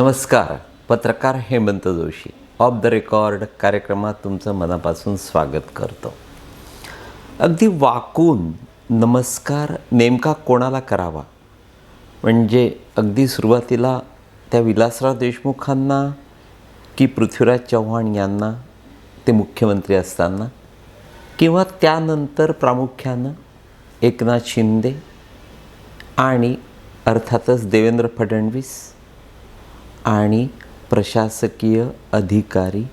नमस्कार पत्रकार Hemant Joshi. Off the record कार्यक्रमात तुमचं मनापासून स्वागत करतो. अगदी वाकून नमस्कार नेमका कोणाला करावा? म्हणजे अगदी सुरुवातीला त्या विलासराव देशमुखांना की पृथ्वीराज चव्हाण यांना ते मुख्यमंत्री असताना? किंवा त्यानंतर प्रामुख्यानं एकनाथ शिंदे आणि अर्थातच देवेंद्र फडणवीस? आणि प्रशासकीय अधिकारी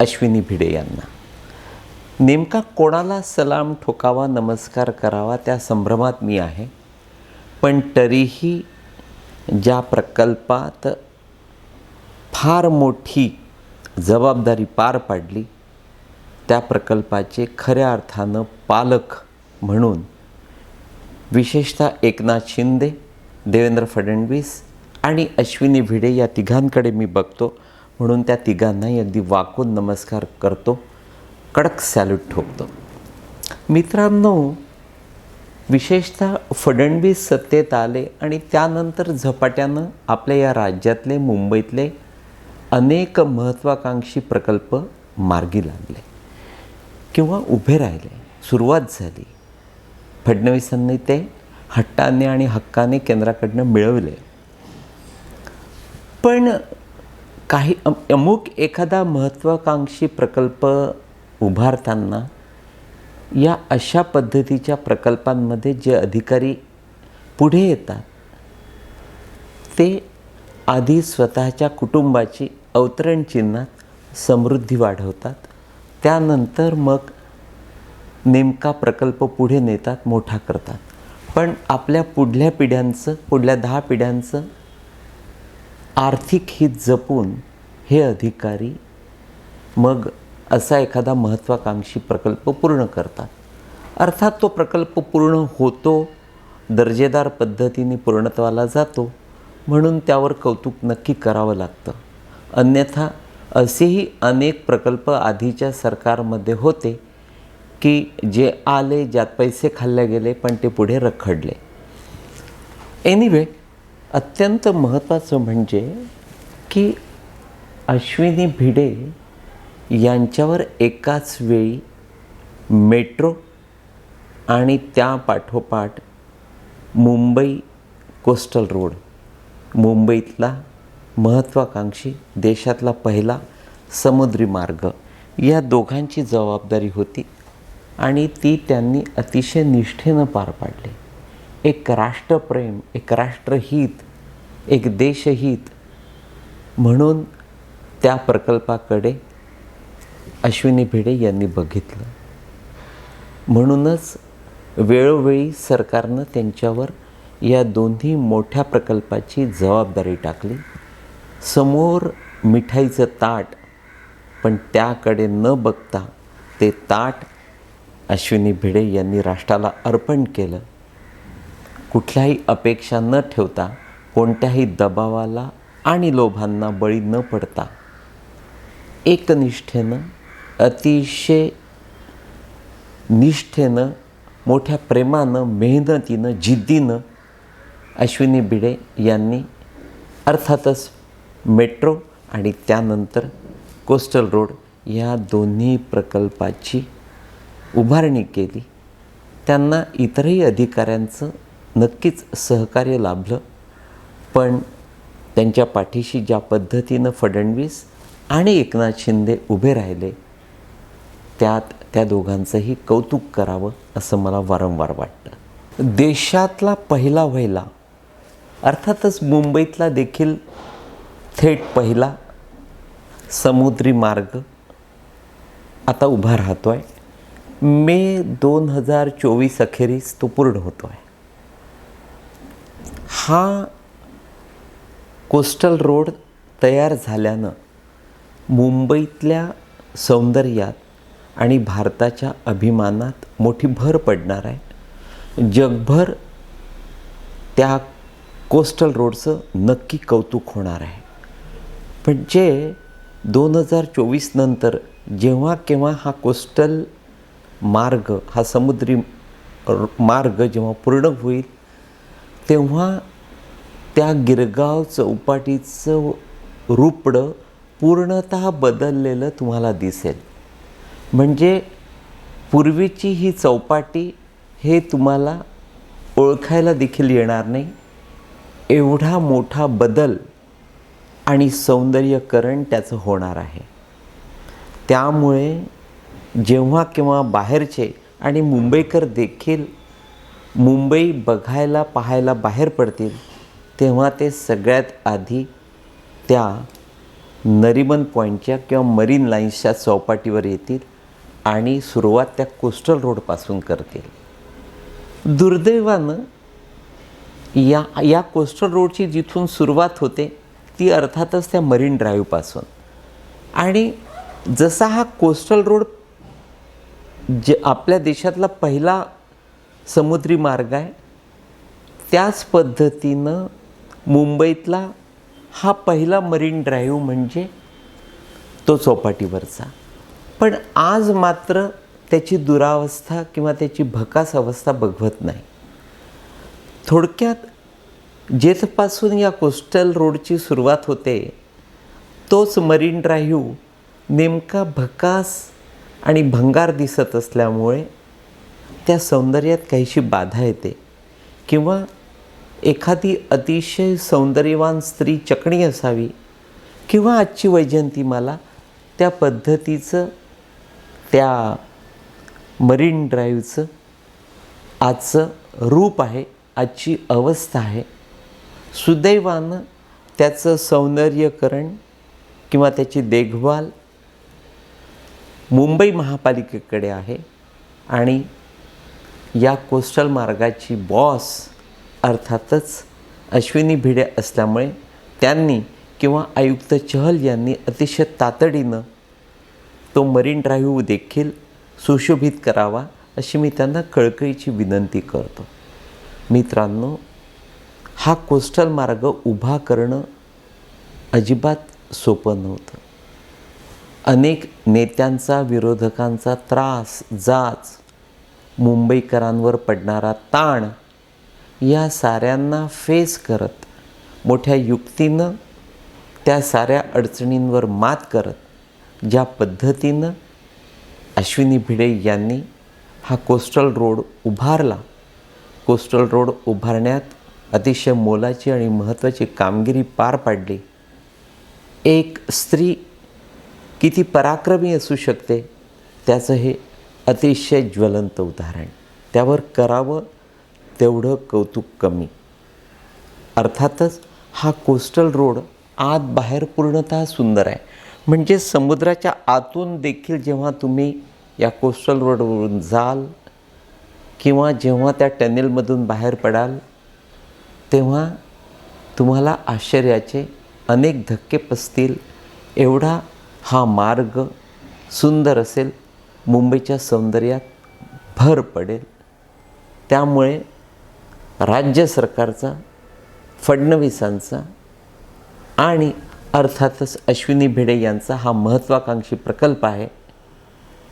अश्विनी भिडे यांना. नेमका कोणाला सलाम ठोकावा नमस्कार करावा त्या संभ्रमात मी आहे. पण तरीही ज्या प्रकल्पात फार मोठी जबाबदारी पार पाडली त्या प्रकल्पाचे खऱ्या अर्थानं पालक म्हणून विशेषतः एकनाथ शिंदे देवेंद्र फडणवीस आणि अश्विनी भिडे या तिघांकडे मी बघतो. म्हणून त्या तिघांनाही अगदी वाकून नमस्कार करतो. कडक सॅल्यूट ठोकतो. मित्रांनो विशेषतः फडणवीस सत्तेत आले आणि त्यानंतर झपाट्यानं आपल्या या राज्यातले मुंबईतले अनेक महत्त्वाकांक्षी प्रकल्प मार्गी लागले. किंवा उभे राहिले. सुरुवात झाली. फडणवीसांनी ते हट्टाने आणि हक्काने केंद्राकडनं मिळवले. पण काही अम- अमुक एखादा महत्त्वाकांक्षी प्रकल्प उभारताना या अशा पद्धतीच्या प्रकल्पांमध्ये जे अधिकारी पुढे येतात ते आधी स्वतःच्या कुटुंबाची अवतरण चिन्हात समृद्धी वाढवतात. त्यानंतर मग नेमका प्रकल्प पुढे नेतात मोठा करतात. पण आपल्या पुढल्या पिढ्यांचं पुढल्या दहा पिढ्यांचं आर्थिक हित जपून हे अधिकारी मग असा एखादा महत्त्वाकांक्षी प्रकल्प पूर्ण करतात. अर्थात तो प्रकल्प पूर्ण होतो दर्जेदार पद्धतीने पूर्णत्वाला जातो म्हणून त्यावर कौतुक नक्की करावं लागतं. अन्यथा असेही अनेक प्रकल्प आधीच्या सरकारमध्ये होते की जे आले ज्यात पैसे खाल्ले गेले पण ते पुढे रखडले. एनिवे अत्यंत महत्त्वाचं म्हणजे की अश्विनी भिडे यांच्यावर एकाच वेळी मेट्रो आणि त्या पाठोपाठ मुंबई कोस्टल रोड मुंबईतला महत्त्वाकांक्षी देशातला पहिला समुद्री मार्ग या दोघांची जबाबदारी होती आणि ती त्यांनी अतिशय निष्ठेनं पार पाडली. एक राष्ट्रप्रेम एक राष्ट्रहित एक देशहित. म्हणून त्या प्रकल्पाकडे अश्विनी भिडे यांनी बघितलं. म्हणूनच वेळोवेळी सरकारनं त्यांच्यावर या दोन्ही मोठ्या प्रकल्पाची जबाबदारी टाकली. समोर मिठाईचं ताट पण त्याकडे न बघता ते ताट अश्विनी भिडे यांनी राष्ट्राला अर्पण केलं. कुठल्याही अपेक्षा न ठेवता कोणत्याही दबावाला आणि लोभांना बळी न पडता एकनिष्ठेनं अतिशय निष्ठेनं मोठ्या प्रेमानं मेहनतीनं जिद्दीनं अश्विनी भिडे यांनी अर्थातच मेट्रो आणि त्यानंतर कोस्टल रोड या दोन्ही प्रकल्पाची उभारणी केली. त्यांना इतरही अधिकाऱ्यांचं नक्कीच सहकार्य लाभलं. पण त्यांच्या पाठीशी ज्या पद्धतीनं फडणवीस आणि एकनाथ शिंदे उभे राहिले त्यात त्या दोघांचंही कौतुक करावं असं मला वारंवार वाटतं. देशातला पहिला व्हायला अर्थातच मुंबईतला देखील थेट पहिला समुद्री मार्ग आता उभा राहतो आहे मे दोन हजार चोवीस अखेरीस तो पूर्ण होतो आहे हा कोस्टल रोड तयार झाल्यानं मुंबईतल्या सौंदर्यात आणि भारताच्या अभिमानात मोठी भर पडणार आहे. जगभर त्या कोस्टल रोडचं नक्की कौतुक होणार आहे. पण जे दोन हजार चोवीस नंतर जेव्हा केव्हा हा कोस्टल मार्ग हा समुद्री मार्ग जेव्हा पूर्ण होईल तेव्हा त्या गिरगाव चौपाटीचं रूपडं पूर्णत बदललेलं तुम्हाला दिसेल. म्हणजे पूर्वीची ही चौपाटी हे तुम्हाला ओळखायला देखील येणार नाही. एवढा मोठा बदल आणि सौंदर्यकरण त्याचं होणार आहे. त्यामुळे जेव्हा केव्हा बाहेरचे आणि मुंबईकर देखील मुंबई बघायला पाहायला बाहेर पडतील तेव्हा ते सगळ्यात आधी त्या नरिमन पॉईंटच्या किंवा मरीन लाईन्सच्या चौपाटीवर येतील आणि सुरुवात त्या कोस्टल रोडपासून करतील. दुर्दैवानं या या कोस्टल रोडची जिथून सुरुवात होते ती अर्थातच त्या मरीन ड्राईव्हपासून. आणि जसा हा कोस्टल रोड जे आपल्या देशातला पहिला समुद्री मार्ग आहे त्याच पद्धतीनं मुंबईतला हा पहिला मरीन ड्राईव्ह म्हणजे तो चौपाटीवरचा. पण आज मात्र त्याची दुरावस्था किंवा त्याची भकास अवस्था बघवत नाही. थोडक्यात जेथपासून या कोस्टल रोडची सुरुवात होते तोच मरीन ड्राईव्ह नेमका भकास आणि भंगार दिसत असल्यामुळे त्या सौंदर्यात काहीशी बाधा येते किंवा एखादी अतिशय सौंदर्यवान स्त्री चकणी असावी किंवा आजची वैजयंती मला त्या पद्धतीचं त्या मरीन ड्राईव्हचं आजचं रूप आहे आजची अवस्था आहे. सुदैवानं त्याचं सौंदर्यकरण किंवा त्याची देखभाल मुंबई महापालिकेकडे आहे आणि या कोस्टल मार्गाची बॉस अर्थातच अश्विनी भिडे असल्यामुळे त्यांनी किंवा आयुक्त चहल यांनी अतिशय तातडीनं तो मरीन ड्राईव्ह देखील सुशोभित करावा अशी मी त्यांना कळकळीची विनंती करतो. मित्रांनो हा कोस्टल मार्ग उभा करणं अजिबात सोपं नव्हतं. अनेक नेत्यांचा विरोधकांचा त्रास जाच मुंबईकरांवर पडणारा ताण या साऱ्यांना फेस करत मोठ्या युक्तीनं त्या साऱ्या अडचणींवर मात करत ज्या पद्धतीनं अश्विनी भिडे यांनी हा कोस्टल रोड उभारला. कोस्टल रोड उभारण्यात अतिशय मोलाची आणि महत्त्वाची कामगिरी पार पाडली. एक स्त्री किती पराक्रमी असू शकते त्याचं हे अतिशय ज्वलंत उदाहरण. त्यावर करावं तेवढं कौतुक कमी. अर्थातच हा कोस्टल रोड आत बाहेर पूर्णतः सुंदर आहे. म्हणजे समुद्राच्या आतून देखील जेव्हा तुम्ही या कोस्टल रोडवरून जाल किंवा जेव्हा त्या टनेलमधून बाहेर पडाल तेव्हा तुम्हाला आश्चर्याचे अनेक धक्के पसतील. एवढा हा मार्ग सुंदर असेल मुंबईच्या सौंदर्यात भर पडेल. त्यामुळे राज्य सरकारचा फडणवीसांचा आणि अर्थातच अश्विनी भिडे यांचा हा महत्त्वाकांक्षी प्रकल्प आहे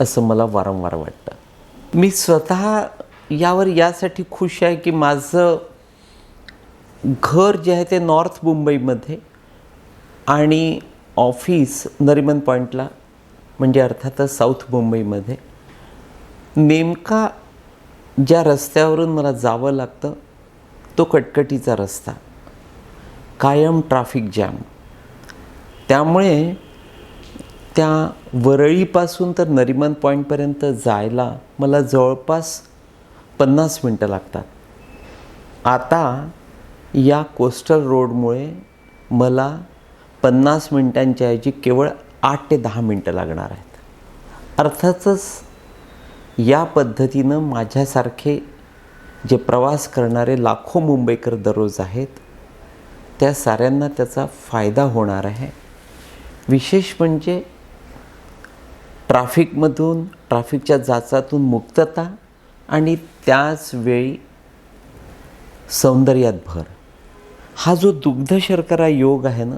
असं मला वारंवार वाटतं. मी स्वतः यावर यासाठी खुश आहे की माझं घर जे आहे ते नॉर्थ मुंबईमध्ये आणि ऑफिस नरिमन पॉईंटला म्हणजे अर्थातच साऊथ मुंबईमध्ये नेमका ज्या रस्त्यावरून मला जावं लागतं तो कटकटीचा रस्ता. कायम ट्राफिक जॅम त्यामुळे त्या वरळीपासून तर नरिमन पॉईंटपर्यंत जायला मला जवळपास पन्नास मिनटं लागतात. आता या कोस्टल रोडमुळे मला पन्नास मिनटांच्या ऐवजी केवळ आठ ते दहा मिनटं लागणार आहेत. अर्थातच या पद्धतीनं माझ्यासारखे जे प्रवास करणारे लाखो मुंबईकर दररोज आहेत त्या साऱ्यांना त्याचा फायदा होणार आहे. विशेष म्हणजे ट्राफिकमधून ट्राफिकच्या जाचातून मुक्तता आणि त्याच वेळी सौंदर्यात भर. हा जो दुग्ध शर्करा योग आहे ना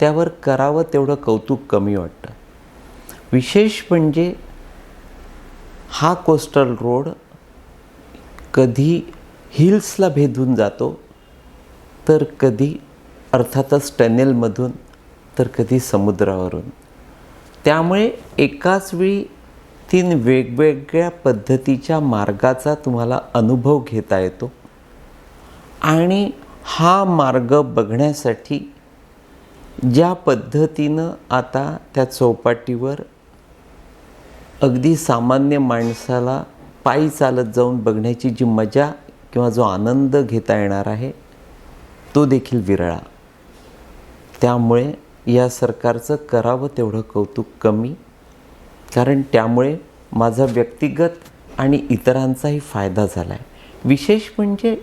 त्यावर करावं तेवढं कौतुक कमी वाटतं. विशेष म्हणजे हा कोस्टल रोड कधी हिल्सला भेदून जातो तर कधी अर्थातच टनेलमधून तर कधी समुद्रावरून. त्यामुळे एकाच वेळी तीन वेगवेगळ्या पद्धतीच्या मार्गाचा तुम्हाला अनुभव घेता येतो. आणि हा मार्ग बघण्यासाठी ज्या पद्धतीनं आता त्या चौपाटीवर अगदी सामान्य माणसाला पायी चालत जाऊन बघण्याची जी मजा किंवा जो आनंद घेता येणार आहे तो देखील विरळा. त्यामुळे या सरकारचं करावं तेवढं कौतुक कमी कारण त्यामुळे माझा व्यक्तिगत आणि इतरांचाही फायदा झाला आहे विशेष म्हणजे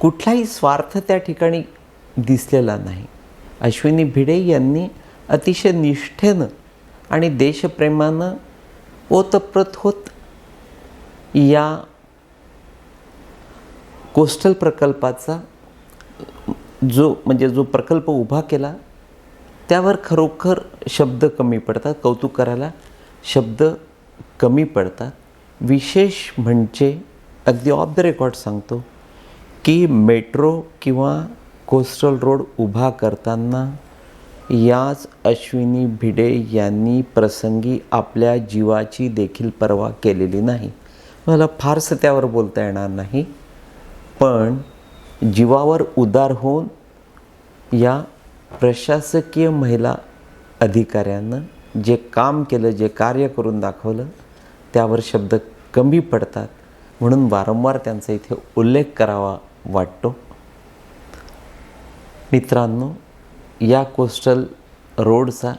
कुठलाही स्वार्थ त्या ठिकाणी दिसलेला नाही. अश्विनी भिडे यांनी अतिशय निष्ठेनं आणि देशप्रेमानं ओतप्रत होत या कोस्टल प्रकल्पाचा जो म्हणजे जो प्रकल्प उभा केला त्यावर खरोखर शब्द कमी पडतात कौतुक करायला शब्द कमी पडतात. विशेष म्हणजे अगदी ऑफ द रेकॉर्ड सांगतो की मेट्रो किंवा कोस्टल रोड उभा करताना याच अश्विनी भिडे यांनी प्रसंगी आपल्या जीवाची देखील पर्वा केलेली नाही. मला फारसं त्यावर बोलता येणार नाही. पण जीवावर उदार होऊन या प्रशासकीय महिला अधिकाऱ्यांना जे काम केलं जे कार्य करून दाखवलं त्यावर शब्द कमी पडतात. म्हणून वारंवार त्यांचा इथे उल्लेख करावा वाटतो. मित्रांनो या कोस्टल रोडचा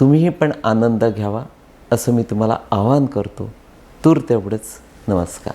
तुम्हीही पण आनंद घ्यावा असं मी तुम्हाला आवाहन करतो. तूर तेवढंच नमस्कार.